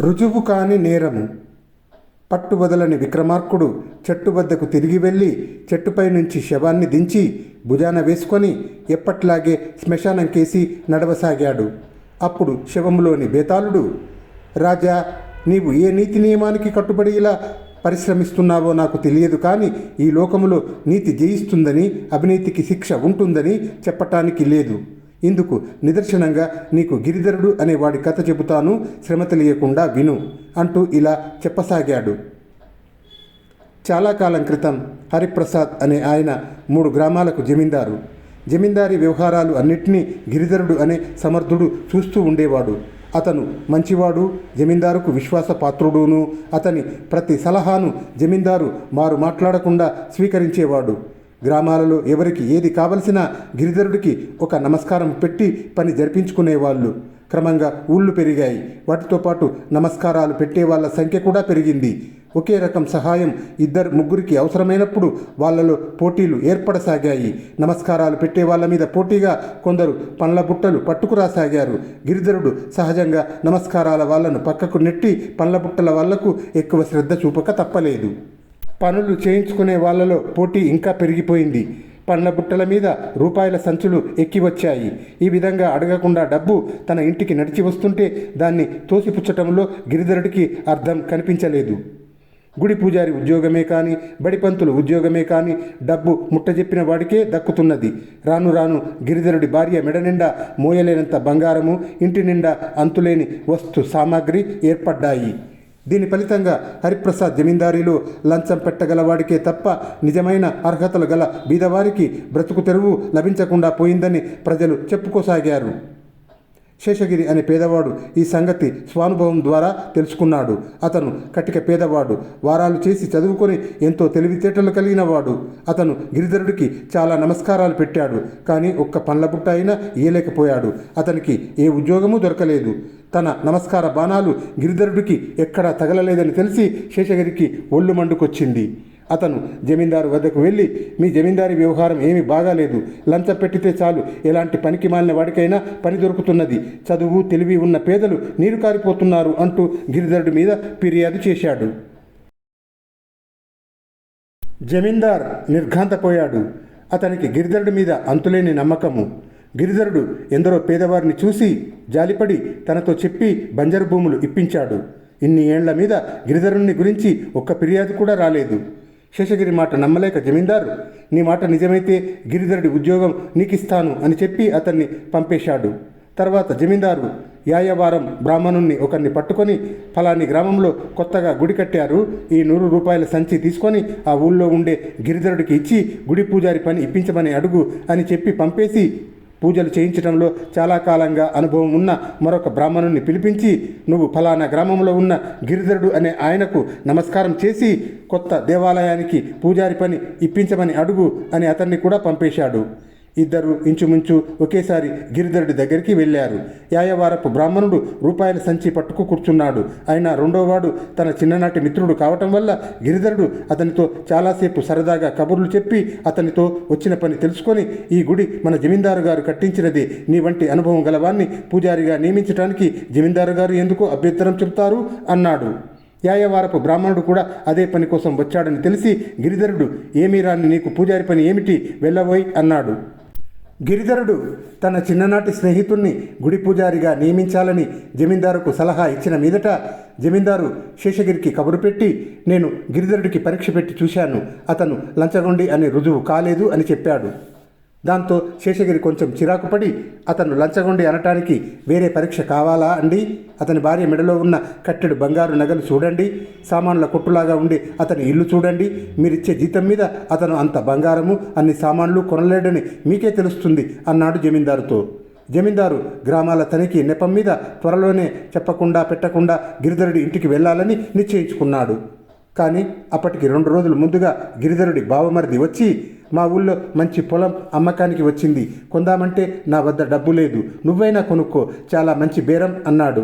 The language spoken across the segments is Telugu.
రుజువు కాని నేరము. పట్టుబదలని విక్రమార్కుడు చెట్టు వద్దకు తిరిగి వెళ్ళి చెట్టుపై నుంచి శవాన్ని దించి భుజాన వేసుకొని ఎప్పట్లాగే శ్మశానం కేసి నడవసాగాడు. అప్పుడు శవంలోని బేతాళుడు రాజా నీవు ఏ నీతి నియమానికి కట్టుబడి ఇలా పరిశ్రమిస్తున్నావో నాకు తెలియదు కానీ ఈ లోకములో నీతి జయిస్తుందని అవినీతికి శిక్ష ఉంటుందని చెప్పటానికి లేదు. ఇందుకు నిదర్శనంగా నీకు గిరిధరుడు అనే వాడి కథ చెబుతాను శ్రమ తెలియకుండా విను అంటూ ఇలా చెప్పసాగాడు. చాలా కాలం క్రితం హరిప్రసాద్ అనే ఆయన మూడు గ్రామాలకు జమీందారు. జమీందారీ వ్యవహారాలు అన్నింటినీ గిరిధరుడు అనే సమర్థుడు చూస్తూ ఉండేవాడు. అతను మంచివాడు జమీందారుకు విశ్వాసపాత్రుడును అతని ప్రతి సలహాను జమీందారు మారు మాట్లాడకుండా స్వీకరించేవాడు. గ్రామాలలో ఎవరికి ఏది కావలసినా గిరిధరుడికి ఒక నమస్కారం పెట్టి పని జరిపించుకునేవాళ్ళు క్రమంగా ఊళ్ళు పెరిగాయి. వాటితో పాటు నమస్కారాలు పెట్టే వాళ్ళ సంఖ్య కూడా పెరిగింది. ఒకే రకం సహాయం ఇద్దరు ముగ్గురికి అవసరమైనప్పుడు వాళ్ళలో పోటీలు ఏర్పడసాగాయి. నమస్కారాలు పెట్టే వాళ్ళ మీద పోటీగా కొందరు పండ్ల బుట్టలు పట్టుకురాసాగారు. గిరిధరుడు సహజంగా నమస్కారాల వాళ్ళను పక్కకు నెట్టి పండ్ల బుట్టల వాళ్ళకు ఎక్కువ శ్రద్ధ చూపక తప్పలేదు. పనులు చేయించుకునే వాళ్ళలో పోటీ ఇంకా పెరిగిపోయింది. పండ్ల బుట్టల మీద రూపాయల సంచులు ఎక్కి వచ్చాయి. ఈ విధంగా అడగకుండా డబ్బు తన ఇంటికి నడిచి వస్తుంటే దాన్ని తోసిపుచ్చటంలో గిరిధరుడికి అర్థం కనిపించలేదు. గుడి పూజారి ఉద్యోగమే కానీ బడిపంతులు ఉద్యోగమే కానీ డబ్బు ముట్టజెప్పిన వాడికే దక్కుతున్నది. రాను రాను గిరిధరుడి భార్య మెడ నిండా మోయలేనంత బంగారము ఇంటి నిండా అంతులేని వస్తు సామాగ్రి ఏర్పడ్డాయి. దీని ఫలితంగా హరిప్రసాద్ జమీందారీలో లంచం పెట్టగలవాడికే తప్ప నిజమైన అర్హతలు గల బీదవారికి బ్రతుకు తెరువు లభించకుండా పోయిందని ప్రజలు చెప్పుకోసాగారు. శేషగిరి అనే పేదవాడు ఈ సంగతి స్వానుభవం ద్వారా తెలుసుకున్నాడు. అతను కటిక పేదవాడు. వారాలు చేసి చదువుకొని ఎంతో తెలివితేటలు కలిగిన వాడు అతను గిరిధరుడికి చాలా నమస్కారాలు పెట్టాడు. కానీ ఒక్క పండ్ల బుట్ట అయినా ఇయ్యలేకపోయాడు. అతనికి ఏ ఉద్యోగము దొరకలేదు. తన నమస్కార బాణాలు గిరిధరుడికి ఎక్కడా తగలలేదని తెలిసి శేషగిరికి ఒళ్ళు మండుకొచ్చింది. అతను జమీందారు వద్దకు వెళ్ళి మీ జమీందారి వ్యవహారం ఏమీ బాగాలేదు లంచం పెట్టితే చాలు. ఎలాంటి పనికి మాలిన వాడికైనా పని దొరుకుతున్నది. చదువు తెలివి ఉన్న పేదలు నీరు కారిపోతున్నారు అంటూ గిరిధరుడి మీద ఫిర్యాదు చేశాడు. జమీందార్ నిర్ఘాంతపోయాడు. అతనికి గిరిధరుడి మీద అంతులేని నమ్మకము. గిరిధరుడు ఎందరో పేదవారిని చూసి జాలిపడి తనతో చెప్పి బంజరు భూములు ఇప్పించాడు. ఇన్ని ఏండ్ల మీద గిరిధరుణ్ణి గురించి ఒక్క ఫిర్యాదు కూడా రాలేదు. శేషగిరి మాట నమ్మలేక జమీందారు. నీ మాట నిజమైతే గిరిధరుడి ఉద్యోగం నీకిస్తాను అని చెప్పి అతన్ని పంపేశాడు. తర్వాత జమీందారు యాయవారం బ్రాహ్మణుణ్ణి ఒకరిని పట్టుకొని ఫలాని గ్రామంలో కొత్తగా గుడి కట్టారు. ఈ నూరు రూపాయల సంచి తీసుకొని ఆ ఊళ్ళో ఉండే గిరిధరుడికి ఇచ్చి గుడి పూజారి పని ఇప్పించమని అడుగు అని చెప్పి పంపేసి పూజలు చేయించడంలో చాలా కాలంగా అనుభవం ఉన్న మరొక బ్రాహ్మణుని పిలిపించి నువ్వు ఫలానా గ్రామంలో ఉన్న గిరిధరుడు అనే ఆయనకు నమస్కారం చేసి కొత్త దేవాలయానికి పూజారి పని ఇప్పించమని అడుగు అని అతన్ని కూడా పంపేశాడు. ఇద్దరు ఇంచుమించు ఒకేసారి గిరిధరుడి దగ్గరికి వెళ్ళారు. యాయవారపు బ్రాహ్మణుడు రూపాయల సంచి పట్టుకు కూర్చున్నాడు. అయినా రెండోవాడు తన చిన్ననాటి మిత్రుడు కావటం వల్ల గిరిధరుడు అతనితో చాలాసేపు సరదాగా కబుర్లు చెప్పి అతనితో వచ్చిన పని తెలుసుకొని ఈ గుడి మన జమీందారు గారు కట్టించినదే. నీ వంటి అనుభవం గలవాన్ని పూజారిగా నియమించడానికి జమీందారు గారు ఎందుకు అభ్యంతరం చెబుతారు? అన్నాడు. యాయవారపు బ్రాహ్మణుడు కూడా అదే పని కోసం వచ్చాడని తెలిసి గిరిధరుడు ఏమీ రాని నీకు పూజారి పని ఏమిటి? వెళ్ళబోయ్ అన్నాడు. గిరిధరుడు తన చిన్ననాటి స్నేహితుణ్ణి గుడి పూజారిగా నియమించాలని జమీందారుకు సలహా ఇచ్చిన మీదట జమీందారు శేషగిరికి కబురు పెట్టి నేను గిరిధరుడికి పరీక్ష పెట్టి చూశాను. అతను లంచగొండి అని రుజువు కాలేదు అని చెప్పాడు. దాంతో శేషగిరి కొంచెం చిరాకు పడి అతను లంచగొండి అనటానికి వేరే పరీక్ష కావాలా అండి? అతని భార్య మెడలో ఉన్న కట్టెడు బంగారు నగలు చూడండి. సామాన్ల కొట్టులాగా ఉండి అతని ఇల్లు చూడండి. మీరిచ్చే జీతం మీద అతను అంత బంగారము అన్ని సామాన్లు కొనలేడని మీకే తెలుస్తుంది అన్నాడు జమీందారుతో. జమీందారు గ్రామాల తనిఖీ నెపం మీద త్వరలోనే చెప్పకుండా పెట్టకుండా గిరిధరుడి ఇంటికి వెళ్ళాలని నిశ్చయించుకున్నాడు. కానీ అప్పటికి రెండు రోజుల ముందుగా గిరిధరుడి బావమరిది వచ్చి మా ఊళ్ళో మంచి పొలం అమ్మకానికి వచ్చింది. కొందామంటే నా వద్ద డబ్బు లేదు. నువ్వైనా కొనుక్కో. చాలా మంచి బేరం అన్నాడు.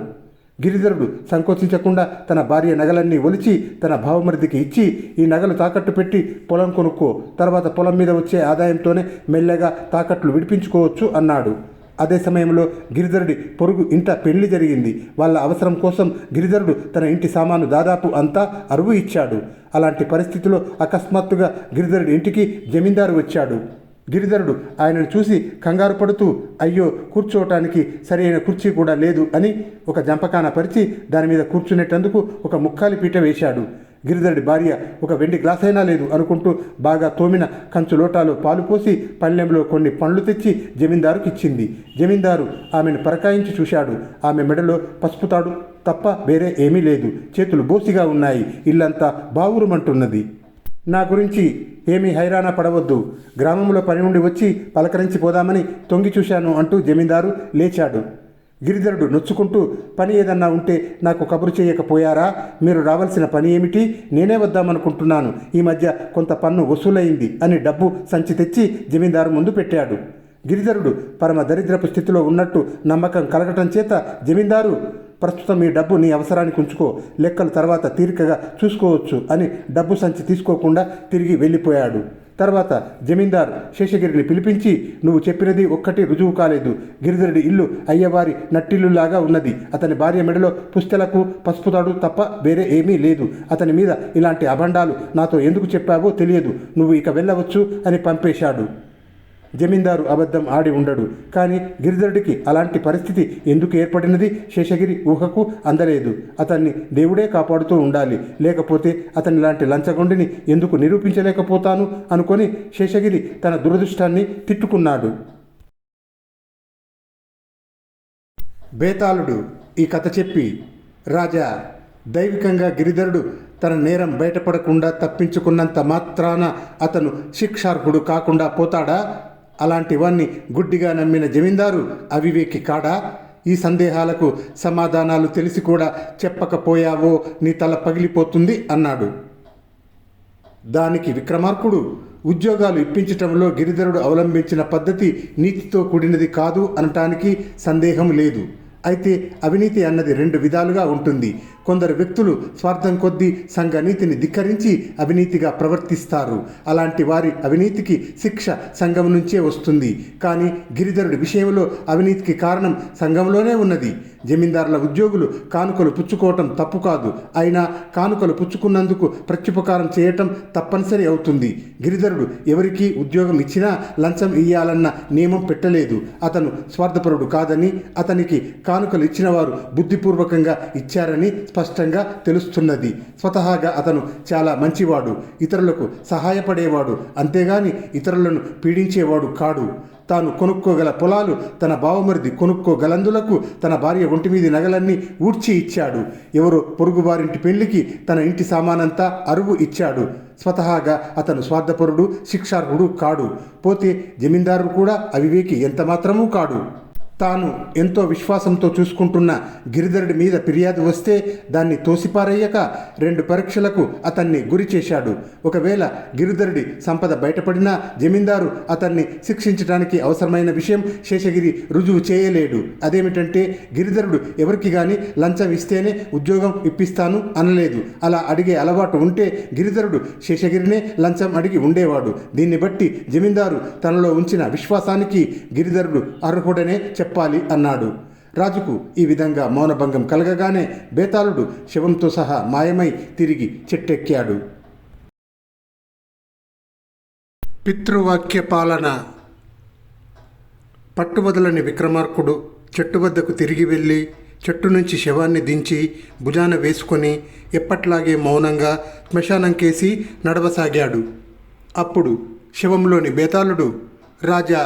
గిరిధరుడు సంకోచించకుండా తన భార్య నగలన్నీ ఒలిచి తన భావమరిదికి ఇచ్చి ఈ నగలు తాకట్టు పెట్టి పొలం కొనుక్కో. తర్వాత పొలం మీద వచ్చే ఆదాయంతోనే మెల్లగా తాకట్లు విడిపించుకోవచ్చు అన్నాడు. అదే సమయంలో గిరిధరుడి పొరుగు ఇంట పెళ్ళి జరిగింది. వాళ్ళ అవసరం కోసం గిరిధరుడు తన ఇంటి సామాను దాదాపు అంతా అరువు ఇచ్చాడు. అలాంటి పరిస్థితిలో అకస్మాత్తుగా గిరిధరుడి ఇంటికి జమీందారు వచ్చాడు. గిరిధరుడు ఆయనను చూసి కంగారు పడుతూ అయ్యో కూర్చోవటానికి సరైన కుర్చీ కూడా లేదు అని ఒక జంపకాన పరిచి దాని మీద కూర్చునేటందుకు ఒక ముక్కాలి పీట వేశాడు. గిరిధరుడి భార్య ఒక వెండి గ్లాస్ అయినా లేదు అనుకుంటూ బాగా తోమిన కంచు లోటాలో పాలు పోసి పళ్ళెంలో కొన్ని పండ్లు తెచ్చి జమీందారుకి ఇచ్చింది. జమీందారు ఆమెను పరకాయించి చూశాడు. ఆమె మెడలో పసుపు తాడు తప్ప వేరే ఏమీ లేదు. చేతులు బోసిగా ఉన్నాయి. ఇల్లంతా బావురుమంటున్నది. నా గురించి ఏమీ హైరాణ పడవద్దు. గ్రామంలో పని నుండి వచ్చి పలకరించి పోదామని తొంగి చూశాను అంటూ జమీందారు లేచాడు. గిరిధరుడు నొచ్చుకుంటూ పని ఏదన్నా ఉంటే నాకు కబురు చేయకపోయారా? మీరు రావాల్సిన పని ఏమిటి? నేనే వద్దామనుకుంటున్నాను. ఈ మధ్య కొంత పన్ను వసూలైంది అని డబ్బు సంచి తెచ్చి జమీందారు ముందు పెట్టాడు. గిరిధరుడు పరమ దరిద్రపు స్థితిలో ఉన్నట్టు నమ్మకం కలగటం చేత జమీందారు ప్రస్తుతం ఈ డబ్బు నీ అవసరానికి ఉంచుకో. లెక్కలు తర్వాత తీరికగా చూసుకోవచ్చు అని డబ్బు సంచి తీసుకోకుండా తిరిగి వెళ్ళిపోయాడు. తర్వాత జమీందార్ శేషగిరిని పిలిపించి నువ్వు చెప్పినది ఒక్కటి రుజువు కాలేదు. గిరిధరుడి ఇల్లు అయ్యవారి నట్టిల్లులాగా ఉన్నది. అతని భార్య మెడలో పుస్తెలకు పసుపుతాడు తప్ప వేరే ఏమీ లేదు. అతని మీద ఇలాంటి అభండాలు నాతో ఎందుకు చెప్పావో తెలియదు. నువ్వు ఇక వెళ్ళవచ్చు అని పంపేశాడు. జమీందారు అబద్ధం ఆడి ఉండడు. కానీ గిరిధరుడికి అలాంటి పరిస్థితి ఎందుకు ఏర్పడినది? శేషగిరి ఊహకు అందలేదు. అతన్ని దేవుడే కాపాడుతూ ఉండాలి. లేకపోతే అతని లాంటి లంచగొండిని ఎందుకు నిరూపించలేకపోతాను? అనుకొని శేషగిరి తన దురదృష్టాన్ని తిట్టుకున్నాడు. బేతాళుడు ఈ కథ చెప్పి రాజా దైవికంగా గిరిధరుడు తన నేరం బయటపడకుండా తప్పించుకున్నంత మాత్రాన అతను శిక్షార్హుడు కాకుండా పోతాడా? అలాంటివన్నీ గుడ్డిగా నమ్మిన జమీందారు అవివేకి కాడా? ఈ సందేహాలకు సమాధానాలు తెలిసి కూడా చెప్పకపోయావో నీ తల పగిలిపోతుంది అన్నాడు. దానికి విక్రమార్కుడు ఉద్యోగాలు ఇప్పించటంలో గిరిధరుడు అవలంబించిన పద్ధతి నీతితో కూడినది కాదు అనటానికి సందేహం లేదు. అయితే అవినీతి అన్నది రెండు విధాలుగా ఉంటుంది. కొందరు వ్యక్తులు స్వార్థం కొద్దీ సంఘ నీతిని ధిక్కరించి అవినీతిగా ప్రవర్తిస్తారు. అలాంటి వారి అవినీతికి శిక్ష సంఘం నుంచే వస్తుంది. కానీ గిరిధరుడి విషయంలో అవినీతికి కారణం సంఘంలోనే ఉన్నది. జమీందారుల ఉద్యోగులు కానుకలు పుచ్చుకోవటం తప్పు కాదు. అయినా కానుకలు పుచ్చుకున్నందుకు ప్రత్యుపకారం చేయటం తప్పనిసరి అవుతుంది. గిరిధరుడు ఎవరికి ఉద్యోగం ఇచ్చినా లంచం ఇయ్యాలన్న నియమం పెట్టలేదు. అతను స్వార్థపరుడు కాదని అతనికి కానుకలు ఇచ్చిన వారు బుద్ధిపూర్వకంగా ఇచ్చారని స్పష్టంగా తెలుస్తున్నది. స్వతహాగా అతను చాలా మంచివాడు. ఇతరులకు సహాయపడేవాడు. అంతేగాని ఇతరులను పీడించేవాడు కాడు. తాను కొనుక్కోగల పొలాలు తన బావమరిది కొనుక్కోగలందులకు తన భార్య ఒంటి మీది నగలన్నీ ఊడ్చి ఇచ్చాడు. ఎవరో పొరుగువారింటి పెళ్ళికి తన ఇంటి సామానంతా అరువు ఇచ్చాడు. స్వతహాగా అతను స్వార్థపరుడు శిక్షార్హుడు కాడు. పోతే జమీందారు కూడా అవివేకి ఎంత మాత్రమూ కాడు. తాను ఎంతో విశ్వాసంతో చూసుకుంటున్న గిరిధరుడి మీద ఫిర్యాదు వస్తే దాన్ని తోసిపారేయక రెండు పరీక్షలకు అతన్ని గురి చేశాడు. ఒకవేళ గిరిధరుడి సంపద బయటపడినా జమీందారు అతన్ని శిక్షించడానికి అవసరమైన విషయం శేషగిరి రుజువు చేయలేడు. అదేమిటంటే గిరిధరుడు ఎవరికి గాని లంచం ఇస్తేనే ఉద్యోగం ఇప్పిస్తాను అనలేదు. అలా అడిగే అలవాటు ఉంటే గిరిధరుడు శేషగిరినే లంచం అడిగి ఉండేవాడు. దీన్ని బట్టి జమీందారు తనలో ఉంచిన విశ్వాసానికి గిరిధరుడు అర్హుడనే చెప్పాలి అన్నాడు. రాజుకు ఈ విధంగా మౌనభంగం కలగగానే బేతాళుడు శవంతో సహా మాయమై తిరిగి చెట్టెక్కాడు. పితృవాక్య పాలన పట్టువదలని విక్రమార్కుడు చెట్టు వద్దకు తిరిగి వెళ్ళి చెట్టు నుంచి శవాన్ని దించి భుజాన వేసుకొని ఎప్పట్లాగే మౌనంగా శ్మశానం కేసి నడవసాగాడు. అప్పుడు శవంలోని బేతాళుడు రాజా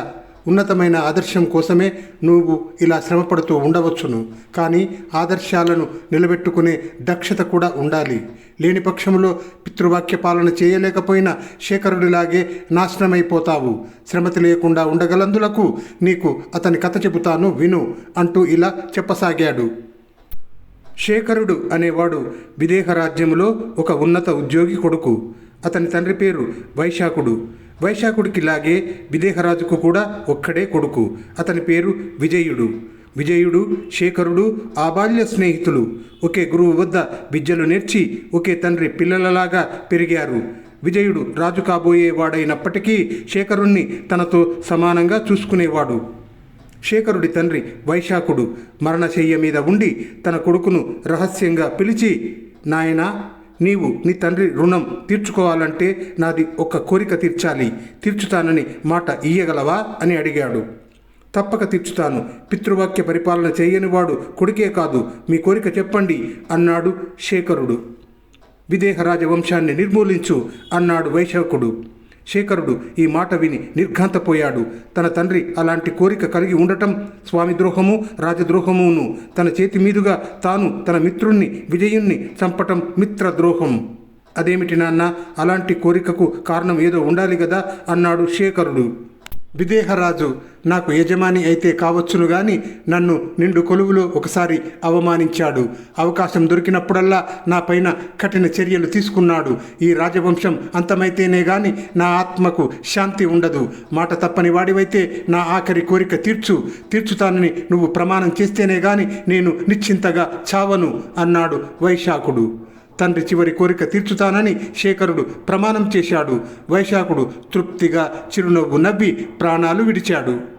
ఉన్నతమైన ఆదర్శం కోసమే నువ్వు ఇలా శ్రమపడుతూ ఉండవచ్చును. కానీ ఆదర్శాలను నిలబెట్టుకునే దక్షత కూడా ఉండాలి. లేని పక్షంలో పితృవాక్య పాలన చేయలేకపోయినా శేఖరుడిలాగే నాశనమైపోతావు. శ్రమతి లేకుండా ఉండగలందులకు నీకు అతని కథ చెబుతాను విను అంటూ ఇలా చెప్పసాగాడు. శేఖరుడు అనేవాడు విదేహ రాజ్యంలో ఒక ఉన్నత ఉద్యోగి కొడుకు. అతని తండ్రి పేరు వైశాఖుడు. వైశాఖుడికిలాగే విదేహరాజుకు కూడా ఒక్కడే కొడుకు. అతని పేరు విజయుడు. విజయుడు శేఖరుడు ఆబాల్య స్నేహితులు. ఒకే గురువు వద్ద విద్యలు నేర్చి ఒకే తండ్రి పిల్లలలాగా పెరిగారు. విజయుడు రాజు కాబోయేవాడైనప్పటికీ శేఖరుణ్ణి తనతో సమానంగా చూసుకునేవాడు. శేఖరుడి తండ్రి వైశాఖుడు. మరణశయ్య మీద ఉండి తన కొడుకును రహస్యంగా పిలిచి నాయనా నీవు నీ తండ్రి రుణం తీర్చుకోవాలంటే నాది ఒక కోరిక తీర్చాలి. తీర్చుతానని మాట ఇయ్యగలవా? అని అడిగాడు. తప్పక తీర్చుతాను. పితృవాక్య పరిపాలన చేయనివాడు కొడుకే కాదు. మీ కోరిక చెప్పండి అన్నాడు శేఖరుడు. విదేహరాజ రాజవంశాన్ని నిర్మూలించు అన్నాడు వైశాఖుడు శేఖరుడు ఈ మాట విని నిర్ఘాంతపోయాడు. తన తండ్రి అలాంటి కోరిక కలిగి ఉండటం స్వామి ద్రోహము రాజద్రోహమును. తన చేతి మీదుగా తాను తన మిత్రుణ్ణి విజయుణ్ణి చంపటం మిత్రద్రోహం. అదేమిటి నాన్న అలాంటి కోరికకు కారణం ఏదో ఉండాలి కదా అన్నాడు శేఖరుడు. విదేహరాజు నాకు యజమాని అయితే కావచ్చును గాని నన్ను నిండు కొలువులో ఒకసారి అవమానించాడు. అవకాశం దొరికినప్పుడల్లా నా పైన కఠిన చర్యలు తీసుకున్నాడు. ఈ రాజవంశం అంతమైతేనే గాని నా ఆత్మకు శాంతి ఉండదు. మాట తప్పని వాడివైతే నా ఆఖరి కోరిక తీర్చు. తీర్చుతానని నువ్వు ప్రమాణం చేస్తేనే గాని నేను నిశ్చింతగా చావను అన్నాడు వైశాఖుడు. తండ్రి చివరి కోరిక తీర్చుతానని శేఖరుడు ప్రమాణం చేశాడు. వైశాఖుడు తృప్తిగా చిరునవ్వు నవ్వి ప్రాణాలు విడిచాడు.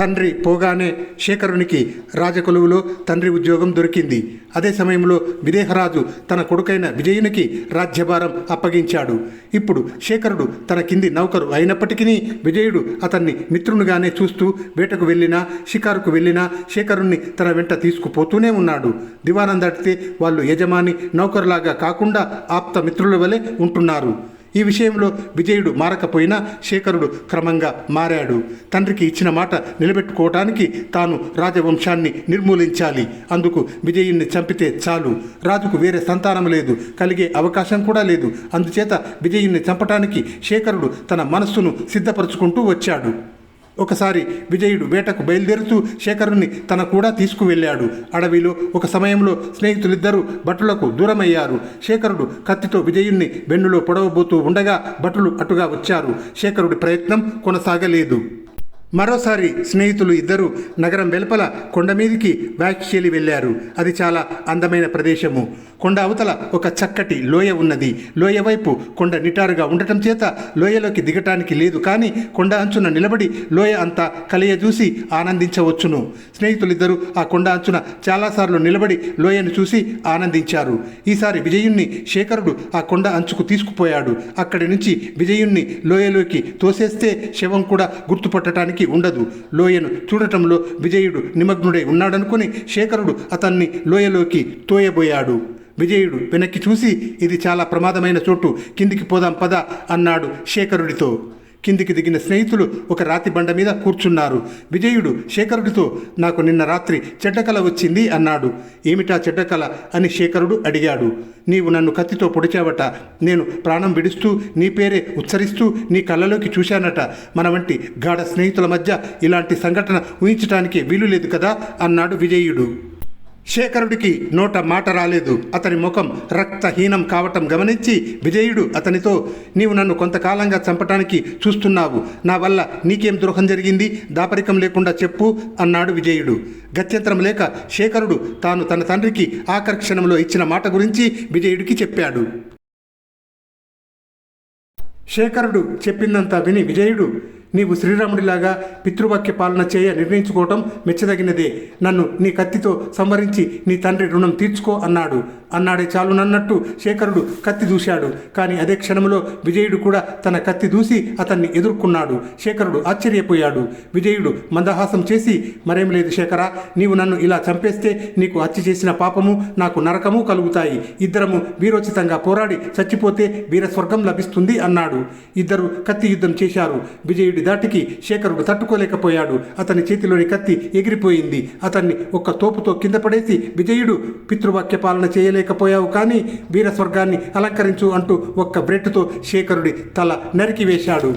తండ్రి పోగానే శేఖరునికి రాజకొలువులో తండ్రి ఉద్యోగం దొరికింది. అదే సమయంలో విదేహరాజు తన కొడుకైన విజయునికి రాజ్యభారం అప్పగించాడు. ఇప్పుడు శేఖరుడు తన కింది నౌకరు అయినప్పటికీ విజయుడు అతన్ని మిత్రునిగానే చూస్తూ వేటకు వెళ్ళినా షికారుకు వెళ్ళినా శేఖరుణ్ణి తన వెంట తీసుకుపోతూనే ఉన్నాడు. దివానం దాటితే వాళ్ళు యజమాని నౌకరులాగా కాకుండా ఆప్త మిత్రుల వలె ఉంటున్నారు. ఈ విషయంలో విజయుడు మారకపోయినా శేఖరుడు క్రమంగా మారాడు. తండ్రికి ఇచ్చిన మాట నిలబెట్టుకోవటానికి తాను రాజవంశాన్ని నిర్మూలించాలి. అందుకు విజయుణ్ణి చంపితే చాలు. రాజుకు వేరే సంతానం లేదు కలిగే అవకాశం కూడా లేదు. అందుచేత విజయుణ్ణి చంపటానికి శేఖరుడు తన మనస్సును సిద్ధపరచుకుంటూ వచ్చాడు. ఒకసారి విజయుడు వేటకు బయలుదేరుతూ శేఖరుణ్ణి తన కూడా తీసుకువెళ్ళాడు. అడవిలో ఒక సమయంలో స్నేహితులిద్దరూ భటులకు దూరమయ్యారు. శేఖరుడు కత్తితో విజయుణ్ణి వెన్నులో పొడవబోతూ ఉండగా భటులు అటుగా వచ్చారు. శేఖరుడి ప్రయత్నం కొనసాగలేదు. మరోసారి స్నేహితులు ఇద్దరు నగరం వెలుపల కొండ మీదికి వ్యాఖ్యలి వెళ్ళారు. అది చాలా అందమైన ప్రదేశము. కొండ అవతల ఒక చక్కటి లోయ ఉన్నది. లోయ వైపు కొండ నిటారుగా ఉండటం చేత లోయలోకి దిగటానికి లేదు. కానీ కొండ అంచున నిలబడి లోయ అంతా కలియ చూసి ఆనందించవచ్చును. స్నేహితులిద్దరూ ఆ కొండ అంచున చాలాసార్లు నిలబడి లోయను చూసి ఆనందించారు. ఈసారి విజయుణ్ణి శేఖరుడు ఆ కొండ అంచుకు తీసుకుపోయాడు. అక్కడి నుంచి విజయుణ్ణి లోయలోకి తోసేస్తే శవం కూడా గుర్తుపట్టడానికి ఉండదు. లోయను చూడటంలో విజయుడు నిమగ్నుడై ఉన్నాడనుకుని శేఖరుడు అతన్ని లోయలోకి తోయబోయాడు. విజయుడు వెనక్కి చూసి ఇది చాలా ప్రమాదమైన చోటు. కిందికి పోదాం పద అన్నాడు శేఖరుడితో. కిందికి దిగిన స్నేహితులు ఒక రాతి బండ మీద కూర్చున్నారు. విజయుడు శేఖరుడితో నాకు నిన్న రాత్రి చెడ్డకల వచ్చింది అన్నాడు. ఏమిటా చెడ్డకల అని శేఖరుడు అడిగాడు. నీవు నన్ను కత్తితో పొడిచావట. నేను ప్రాణం విడుస్తూ నీ పేరే ఉచ్చరిస్తూ నీ కళ్ళలోకి చూశానట. మన వంటి గాఢ స్నేహితుల మధ్య ఇలాంటి సంఘటన ఊహించటానికి వీలు లేదు కదా అన్నాడు విజయుడు. శేఖరుడికి నోట మాట రాలేదు. అతని ముఖం రక్తహీనం కావటం గమనించి విజయుడు అతనితో నీవు నన్ను కొంతకాలంగా చంపటానికి చూస్తున్నావు. నా వల్ల నీకేం ద్రోహం జరిగింది? దాపరికం లేకుండా చెప్పు అన్నాడు విజయుడు. గత్యంతరం లేక శేఖరుడు తాను తన తండ్రికి ఆకర్షణంలో ఇచ్చిన మాట గురించి విజయుడికి చెప్పాడు. శేఖరుడు చెప్పిందంతా విని విజయుడు నీవు శ్రీరాముడిలాగా పితృవాక్య పాలన చేయ నిర్ణయించుకోవటం మెచ్చదగినదే. నన్ను నీ కత్తితో సంవరించి నీ తండ్రి రుణం తీర్చుకో అన్నాడు. అన్నాడే చాలునన్నట్టు శేఖరుడు కత్తి దూశాడు. కానీ అదే క్షణంలో విజయుడు కూడా తన కత్తి దూసి అతన్ని ఎదుర్కొన్నాడు. శేఖరుడు ఆశ్చర్యపోయాడు. విజయుడు మందహాసం చేసి మరేం లేదు శేఖర నీవు నన్ను ఇలా చంపేస్తే నీకు హత్య చేసిన పాపము నాకు నరకము కలుగుతాయి. ఇద్దరము వీరోచితంగా పోరాడి చచ్చిపోతే వీర స్వర్గం లభిస్తుంది అన్నాడు. ఇద్దరు కత్తి యుద్ధం చేశారు. విజయుడి దాటికి శేఖరుడు తట్టుకోలేకపోయాడు. అతని చేతిలోని కత్తి ఎగిరిపోయింది. అతన్ని ఒక్క తోపుతో కింద పడేసి విజయుడు పితృవాక్య పాలన చేయలేకపోయావు కానీ వీర స్వర్గాన్ని అలంకరించు అంటూ ఒక్క బ్రెట్టుతో శేఖరుడి తల నరికివేశాడు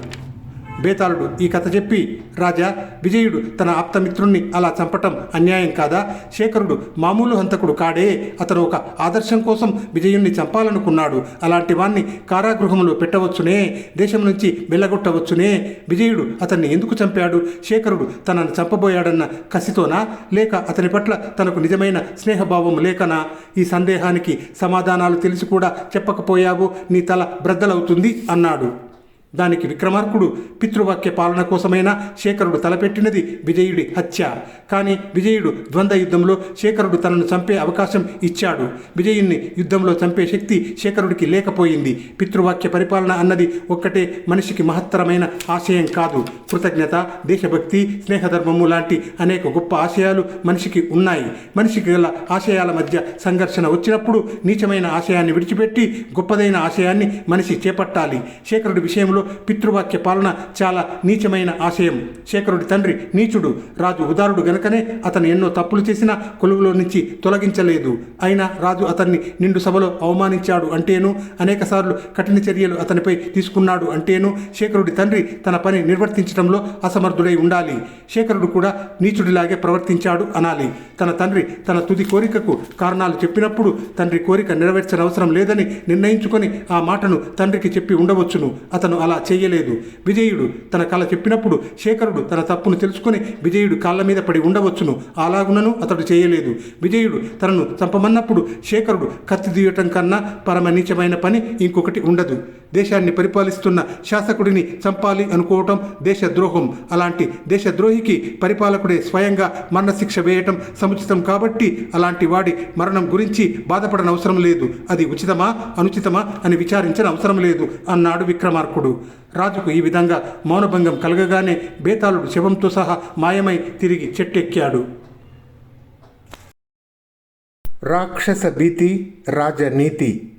బేతాళుడు ఈ కథ చెప్పి రాజా విజయుడు తన ఆప్తమిత్రుణ్ణి అలా చంపటం అన్యాయం కాదా? శేఖరుడు మామూలు హంతకుడు కాడే. అతను ఒక ఆదర్శం కోసం విజయుణ్ణి చంపాలనుకున్నాడు. అలాంటి వాణ్ణి కారాగృహంలో పెట్టవచ్చునే దేశం నుంచి వెళ్ళగొట్టవచ్చునే. విజయుడు అతన్ని ఎందుకు చంపాడు? శేఖరుడు తనను చంపబోయాడన్న కసితోనా? లేక అతని పట్ల తనకు నిజమైన స్నేహభావం లేకనా? ఈ సందేహానికి సమాధానాలు తెలిసి కూడా చెప్పకపోయావు. నీ తల బ్రద్దలవుతుంది అన్నాడు. దానికి విక్రమార్కుడు పితృవాక్య పాలన కోసమైనా శేఖరుడు తలపెట్టినది విజయుడి హత్య. కానీ విజయుడు ద్వంద్వ యుద్ధంలో శేఖరుడు తనను చంపే అవకాశం ఇచ్చాడు. విజయుణ్ణి యుద్ధంలో చంపే శక్తి శేఖరుడికి లేకపోయింది. పితృవాక్య పరిపాలన అన్నది ఒక్కటే మనిషికి మహత్తరమైన ఆశయం కాదు. కృతజ్ఞత దేశభక్తి స్నేహధర్మము లాంటి అనేక గొప్ప ఆశయాలు మనిషికి ఉన్నాయి. మనిషికి గల ఆశయాల మధ్య సంఘర్షణ వచ్చినప్పుడు నీచమైన ఆశయాన్ని విడిచిపెట్టి గొప్పదైన ఆశయాన్ని మనిషి చేపట్టాలి. శేఖరుడి విషయంలో పితృవాక్య పాలన చాలా నీచమైన ఆశయం. శేఖరుడి తండ్రి నీచుడు రాజు ఉదారుడు గనుకనే అతను ఎన్నో తప్పులు చేసినా కొలువులో నుంచి తొలగించలేదు. అయినా రాజు అతన్ని నిండు సభలో అవమానించాడు అంటేను అనేకసార్లు కఠిన చర్యలు అతనిపై తీసుకున్నాడు అంటేను శేఖరుడి తండ్రి తన పని నిర్వర్తించడంలో అసమర్థుడై ఉండాలి. శేఖరుడు కూడా నీచుడిలాగే ప్రవర్తించాడు అనాలి. తన తండ్రి తన తుది కోరికకు కారణాలు చెప్పినప్పుడు తండ్రి కోరిక నెరవేర్చనవసరం లేదని నిర్ణయించుకొని ఆ మాటను తండ్రికి చెప్పి ఉండవచ్చును. అతను అలా చేయలేదు. విజయుడు తన కళ చెప్పినప్పుడు శేఖరుడు తన తప్పును తెలుసుకొని విజయుడు కాళ్ళ మీద పడి ఉండవచ్చును. అలాగునను అతడు చేయలేదు. విజయుడు తనను చంపమన్నప్పుడు శేఖరుడు కత్తి తీయటం కన్నా పరమ నీచమైన పని ఇంకొకటి ఉండదు. దేశాన్ని పరిపాలిస్తున్న శాసకుడిని చంపాలి అనుకోవటం దేశద్రోహం. అలాంటి దేశద్రోహికి పరిపాలకుడే స్వయంగా మరణశిక్ష వేయటం సముచితం కాబట్టి అలాంటి వాడి మరణం గురించి బాధపడనవసరం లేదు. అది ఉచితమా అనుచితమా అని విచారించిన అవసరం లేదు అన్నాడు విక్రమార్కుడు. రాజుకు ఈ విధంగా మౌనభంగం కలగగానే బేతాళుడు శవంతో సహా మాయమై తిరిగి చెట్టెక్కాడు. రాక్షస భీతి రాజనీతి.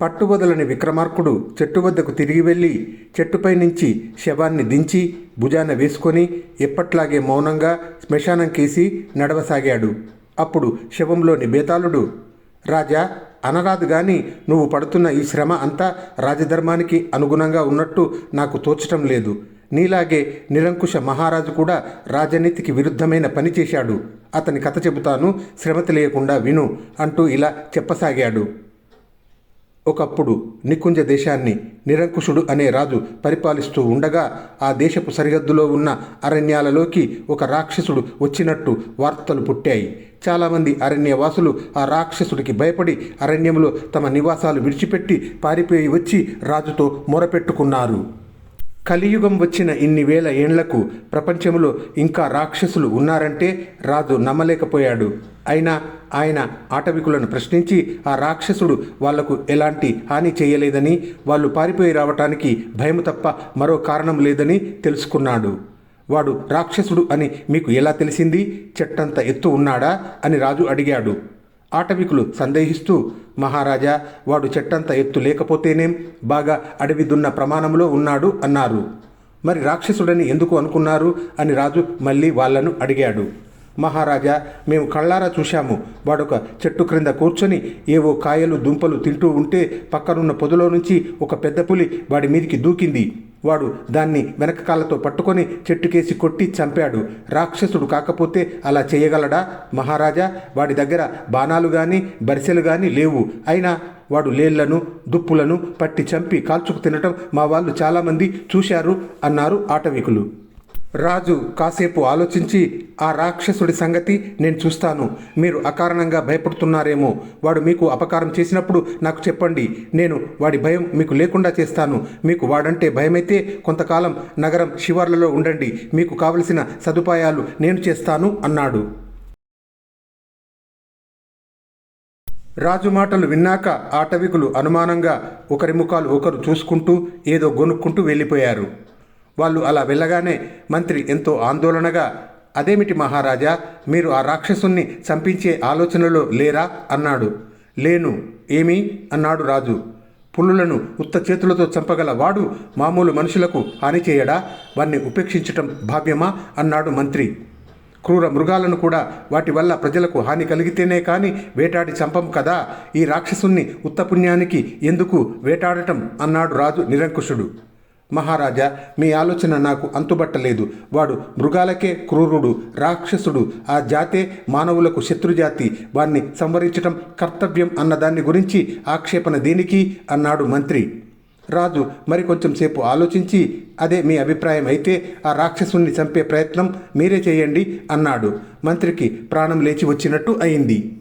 పట్టువదలని విక్రమార్కుడు చెట్టు వద్దకు తిరిగి వెళ్ళి చెట్టుపై నుంచి శవాన్ని దించి భుజాన వేసుకొని ఎప్పట్లాగే మౌనంగా శ్మశానం కేసి నడవసాగాడు. అప్పుడు శవంలోని బేతాళుడు రాజా అనరాదు గాని నువ్వు పడుతున్న ఈ శ్రమ అంతా రాజధర్మానికి అనుగుణంగా ఉన్నట్టు నాకు తోచటం లేదు. నీలాగే నిరంకుశ మహారాజు కూడా రాజనీతికి విరుద్ధమైన పని చేశాడు. అతని కథ చెబుతాను శ్రమ తెలియకుండా విను అంటూ ఇలా చెప్పసాగాడు. ఒకప్పుడు నికుంజ దేశాన్ని నిరంకుశుడు అనే రాజు పరిపాలిస్తూ ఉండగా ఆ దేశపు సరిహద్దులో ఉన్న అరణ్యాలలోకి ఒక రాక్షసుడు వచ్చినట్టు వార్తలు పుట్టాయి. చాలామంది అరణ్యవాసులు ఆ రాక్షసుడికి భయపడి అరణ్యంలో తమ నివాసాలు విడిచిపెట్టి పారిపోయి వచ్చి రాజుతో మొరపెట్టుకున్నారు. కలియుగం వచ్చిన ఇన్ని వేల ఏండ్లకు ప్రపంచంలో ఇంకా రాక్షసులు ఉన్నారంటే రాజు నమ్మలేకపోయాడు. అయినా ఆయన ఆటవికులను ప్రశ్నించి ఆ రాక్షసుడు వాళ్ళకు ఎలాంటి హాని చేయలేదని వాళ్ళు పారిపోయి రావటానికి భయం తప్ప మరో కారణం లేదని తెలుసుకున్నాడు. వాడు రాక్షసుడు అని మీకు ఎలా తెలిసింది? చెట్టంత ఎత్తు ఉన్నాడా? అని రాజు అడిగాడు. ఆటవికులు సందేహిస్తూ మహారాజా వాడు చెట్టంత ఎత్తు లేకపోతేనేం బాగా అడవి దున్న ప్రమాణంలో ఉన్నాడు అన్నారు. మరి రాక్షసుడని ఎందుకు అనుకున్నారు? అని రాజు మళ్ళీ వాళ్ళను అడిగాడు. మహారాజా మేము కళ్ళారా చూశాము. వాడొక చెట్టు క్రింద కూర్చొని ఏవో కాయలు దుంపలు తింటూ ఉంటే పక్కనున్న పొదలో నుంచి ఒక పెద్ద పులి వాడి మీదికి దూకింది. వాడు దాన్ని వెనక కాళ్ళతో పట్టుకొని చెట్టుకేసి కొట్టి చంపాడు. రాక్షసుడు కాకపోతే అలా చేయగలడా? మహారాజా వాడి దగ్గర బాణాలు కానీ బరిసెలు కానీ లేవు. అయినా వాడు లేళ్ళను దుప్పులను పట్టి చంపి కాల్చుకు తినటం మా వాళ్ళు చాలామంది చూశారు అన్నారు ఆటవికులు. రాజు కాసేపు ఆలోచించి ఆ రాక్షసుడి సంగతి నేను చూస్తాను. మీరు అకారణంగా భయపడుతున్నారేమో. వాడు మీకు అపకారం చేసినప్పుడు నాకు చెప్పండి. నేను వాడి భయం మీకు లేకుండా చేస్తాను. మీకు వాడంటే భయమైతే కొంతకాలం నగరం శివార్లలో ఉండండి. మీకు కావలసిన సదుపాయాలు నేను చేస్తాను అన్నాడు. రాజు మాటలు విన్నాక ఆటవికులు అనుమానంగా ఒకరి ముఖాలు ఒకరు చూసుకుంటూ ఏదో గొనుక్కుంటూ వెళ్ళిపోయారు. వాళ్ళు అలా వెళ్ళగానే మంత్రి ఎంతో ఆందోళనగా అదేమిటి మహారాజా మీరు ఆ రాక్షసుణ్ణి చంపించే ఆలోచనలో లేరా? అన్నాడు. లేను ఏమి? అన్నాడు రాజు. పుల్లులను ఉత్త చేతులతో చంపగల వాడు మామూలు మనుషులకు హాని చేయడా? వారిని ఉపేక్షించటం భావ్యమా? అన్నాడు మంత్రి. క్రూర మృగాలను కూడా వాటి వల్ల ప్రజలకు హాని కలిగితేనే కానీ వేటాడి చంపం కదా? ఈ రాక్షసుణ్ణి ఉత్తపుణ్యానికి ఎందుకు వేటాడటం? అన్నాడు రాజు నిరంకుశుడు. మహారాజా మీ ఆలోచన నాకు అంతుబట్టలేదు. వాడు మృగాలకే క్రూరుడు రాక్షసుడు. ఆ జాతే మానవులకు శత్రుజాతి. వాణ్ణి సంవరించటం కర్తవ్యం అన్నదాన్ని గురించి ఆక్షేపణ దేనికి? అన్నాడు మంత్రి. రాజు మరి కొంచెం సేపు ఆలోచించి అదే మీ అభిప్రాయం అయితే ఆ రాక్షసుణ్ణి చంపే ప్రయత్నం మీరే చేయండి అన్నాడు. మంత్రికి ప్రాణం లేచి వచ్చినట్టు అయింది.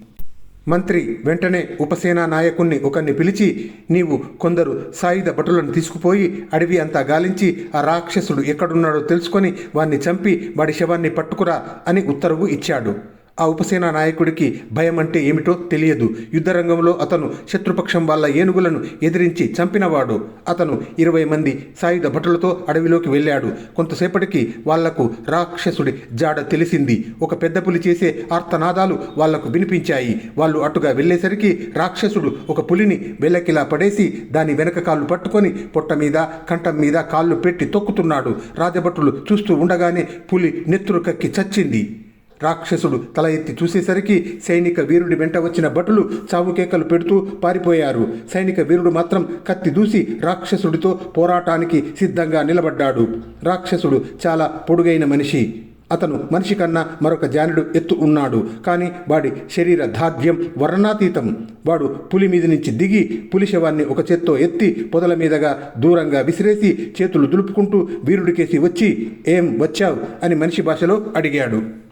మంత్రి వెంటనే ఉపసేనా నాయకుణ్ణి ఒకరిని పిలిచి నీవు కొందరు సాయుధ భటులను తీసుకుపోయి అడవి అంతా గాలించి ఆ రాక్షసుడు ఎక్కడున్నాడో తెలుసుకొని వాణ్ణి చంపి వాడి శవాన్ని పట్టుకురా అని ఉత్తర్వు ఇచ్చాడు. ఆ ఉపసేనా నాయకుడికి భయం అంటే ఏమిటో తెలియదు. యుద్ధరంగంలో అతను శత్రుపక్షం వాళ్ళ ఏనుగులను ఎదిరించి చంపినవాడు. అతను ఇరవై మంది సాయుధ భటులతో అడవిలోకి వెళ్ళాడు. కొంతసేపటికి వాళ్ళకు రాక్షసుడి జాడ తెలిసింది. ఒక పెద్ద పులి చేసే ఆర్తనాదాలు వాళ్ళకు వినిపించాయి. వాళ్ళు అటుగా వెళ్ళేసరికి రాక్షసుడు ఒక పులిని వెల్లకిలా పడేసి దాని వెనక కాళ్ళు పట్టుకొని పొట్ట మీద కంఠం మీద కాళ్ళు పెట్టి తొక్కుతున్నాడు. రాజభటులు చూస్తూ ఉండగానే పులి నెత్తురు కక్కి చచ్చింది. రాక్షసుడు తల ఎత్తి చూసేసరికి సైనిక వీరుడి వెంట వచ్చిన భటులు చావుకేకలు పెడుతూ పారిపోయారు. సైనిక వీరుడు మాత్రం కత్తి దూసి రాక్షసుడితో పోరాటానికి సిద్ధంగా నిలబడ్డాడు. రాక్షసుడు చాలా పొడుగైన మనిషి. అతను మనిషి కన్నా మరొక జానుడు ఎత్తు ఉన్నాడు. కానీ వాడి శరీర దార్ఢ్యం వర్ణాతీతం వాడు పులి మీద నుంచి దిగి పులి శవాన్ని ఒక చేత్తో ఎత్తి పొదల మీదగా దూరంగా విసిరేసి చేతులు దులుపుకుంటూ వీరుడికేసి వచ్చి ఏం వచ్చావు? అని మనిషి భాషలో అడిగాడు.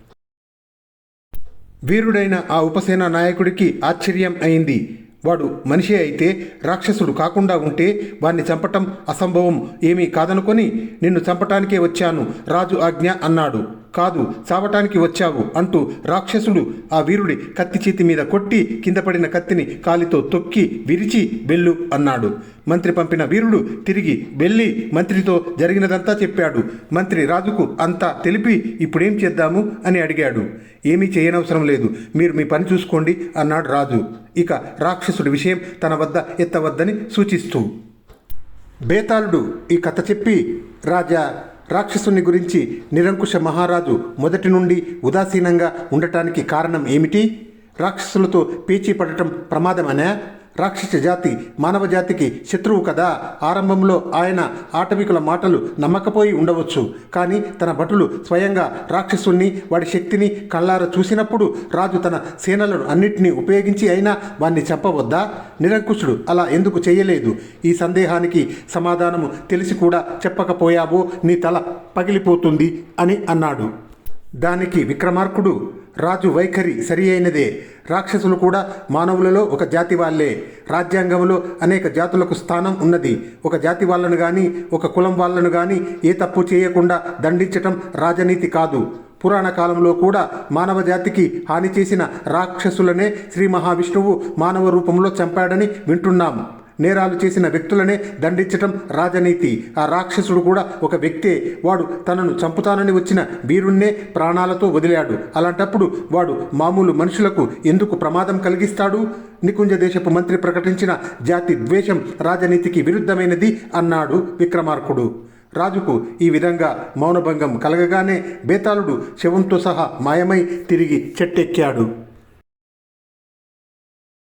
వీరుడైన ఆ ఉపసేన నాయకుడికి ఆశ్చర్యం అయింది. వాడు మనిషి అయితే రాక్షసుడు కాకుండా ఉంటే వాణ్ణి చంపటం అసంభవం ఏమీ కాదనుకొని నిన్ను చంపటానికే వచ్చాను. రాజు ఆజ్ఞ అన్నాడు. కాదు చావటానికి వచ్చావు అంటూ రాక్షసుడు ఆ వీరుడి కత్తి చేతి మీద కొట్టి కింద పడిన కత్తిని కాలితో తొక్కి విరిచి వెళ్ళు అన్నాడు. మంత్రి పంపిన వీరుడు తిరిగి వెళ్ళి మంత్రితో జరిగినదంతా చెప్పాడు. మంత్రి రాజుకు అంతా తెలిపి ఇప్పుడేం చేద్దాము అని అడిగాడు. ఏమీ చేయనవసరం లేదు మీరు మీ పని చూసుకోండి అన్నాడు రాజు. ఇక రాక్షసుడి విషయం తన వద్ద ఎత్తవద్దని సూచిస్తూ. బేతాళుడు ఈ కథ చెప్పి రాజా రాక్షసుని గురించి నిరంకుశ మహారాజు మొదటి నుండి ఉదాసీనంగా ఉండటానికి కారణం ఏమిటి? రాక్షసులతో పేచీ పడటం ప్రమాదమనే? రాక్షస జాతి మానవ జాతికి శత్రువు కదా. ఆరంభంలో ఆయన ఆటవికుల మాటలు నమ్మకపోయి ఉండవచ్చు. కానీ తన భటులు స్వయంగా రాక్షసుణ్ణి వాడి శక్తిని కళ్ళార చూసినప్పుడు రాజు తన సేనలను అన్నిటినీ ఉపయోగించి అయినా వాణ్ణి చంపవద్దా? నిరంకుశుడు అలా ఎందుకు చేయలేదు? ఈ సందేహానికి సమాధానము తెలిసి కూడా చెప్పకపోయావో నీ తల పగిలిపోతుంది అని అన్నాడు. దానికి విక్రమార్కుడు రాజు వైఖరి సరి అయినదే. రాక్షసులు కూడా మానవులలో ఒక జాతి వాళ్ళే. రాజ్యాంగంలో అనేక జాతులకు స్థానం ఉన్నది. ఒక జాతి వాళ్ళను కానీ ఒక కులం వాళ్ళను కానీ ఏ తప్పు చేయకుండా దండించటం రాజనీతి కాదు. పురాణ కాలంలో కూడా మానవ జాతికి హాని చేసిన రాక్షసులనే శ్రీ మహావిష్ణువు మానవ రూపంలో చంపాడని వింటున్నాం. నేరాలు చేసిన వ్యక్తులనే దండించటం రాజనీతి. ఆ రాక్షసుడు కూడా ఒక వ్యక్తే. వాడు తనను చంపుతానని వచ్చిన వీరుణ్ణే ప్రాణాలతో వదిలాడు. అలాంటప్పుడు వాడు మామూలు మనుషులకు ఎందుకు ప్రమాదం కలిగిస్తాడు? నికుంజ దేశపు మంత్రి ప్రకటించిన జాతి ద్వేషం రాజనీతికి విరుద్ధమైనది అన్నాడు విక్రమార్కుడు. రాజుకు ఈ విధంగా మౌనభంగం కలగగానే బేతాళుడు శవంతో సహా మాయమై తిరిగి చెట్టెక్కాడు.